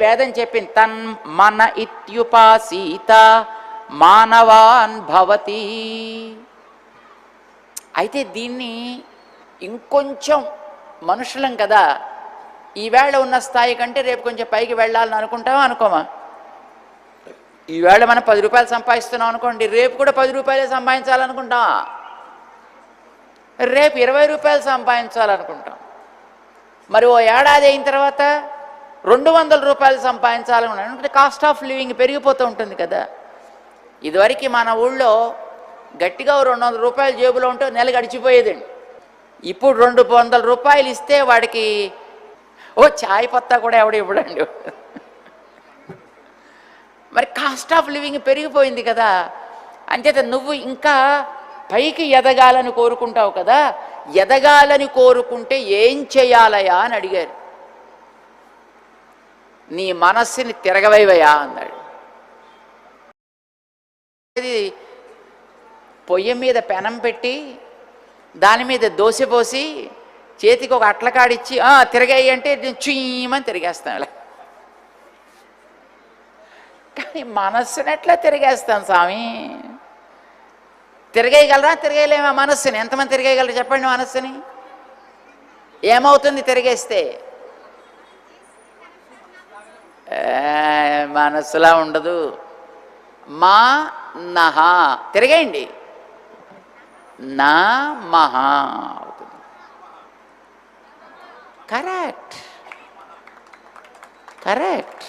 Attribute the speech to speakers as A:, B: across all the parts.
A: వేదం చెప్పింది తన్ మన ఇత్యుపాసీత మానవాన్ భవతి. అయితే దీన్ని ఇంకొంచెం మనుషులం కదా ఈవేళ ఉన్న స్థాయి కంటే రేపు కొంచెం పైకి వెళ్ళాలని అనుకుంటామా అనుకోమా ఈవేళ మనం పది రూపాయలు సంపాదిస్తున్నాం అనుకోండి రేపు కూడా పది రూపాయలే సంపాదించాలనుకుంటాం. రేపు ఇరవై రూపాయలు సంపాదించాలనుకుంటాం. మరి ఓ ఏడాది అయిన తర్వాత రెండు వందల రూపాయలు సంపాదించాలని అంటే కాస్ట్ ఆఫ్ లివింగ్ పెరిగిపోతూ ఉంటుంది కదా. ఇదివరకు మన ఊళ్ళో గట్టిగా రెండు వందల రూపాయలు జేబులో ఉంటే నెల గడిచిపోయేదండి. ఇప్పుడు రెండు వందల రూపాయలు ఇస్తే వాడికి ఓ చాయ్ పత్తా కూడా ఎవడు ఇవ్వడండి. మరి కాస్ట్ ఆఫ్ లివింగ్ పెరిగిపోయింది కదా. అంచేత నువ్వు ఇంకా పైకి ఎదగాలని కోరుకుంటావు కదా. ఎదగాలని కోరుకుంటే ఏం చేయాలయా అని అడిగారు. నీ మనస్సుని తిరగవైవయా అన్నాడు. ఇది పొయ్యి మీద పెనం పెట్టి దాని మీద దోశ పోసి చేతికి ఒక అట్లకాడిచ్చి "ఆ, తిరగాయి అంటే నేను చుయ్యమని తిరిగేస్తాను ఇలా. కానీ మనస్సుని ఎట్లా తిరిగేస్తాను స్వామి? తిరగేయగలరా? తిరగేయలేమా మనస్సుని? ఎంతమంది తిరగేయగలరు చెప్పండి మనస్సుని? ఏమవుతుంది తిరిగేస్తే? మనసులా మనస్సులా ఉండదు. మా నహ. తిరగేయండి. నా మహా. అవుతుంది కరెక్ట్. కరెక్ట్.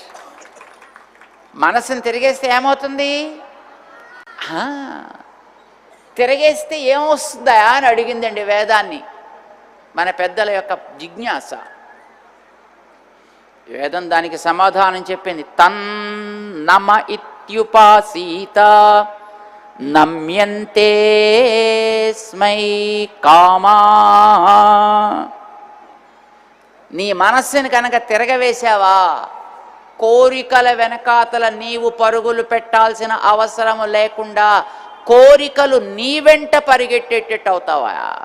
A: మనసుని తిరిగేస్తే ఏమవుతుంది? తిరిగేస్తే ఏమొస్తుందా అని అడిగిందండి వేదాన్ని మన పెద్దల యొక్క జిజ్ఞాస. వేదం దానికి సమాధానం చెప్పింది. తన్నమ ఇత్యుపాసీత నమ్యంతే స్మై కామా. నీ మనస్సుని కనుక తిరగవేశావా? కోరికల వెనకాతల నీవు పరుగులు పెట్టాల్సిన అవసరం లేకుండా కోరికలు నీ వెంట పరిగెట్టేటట్టు అవుతావా?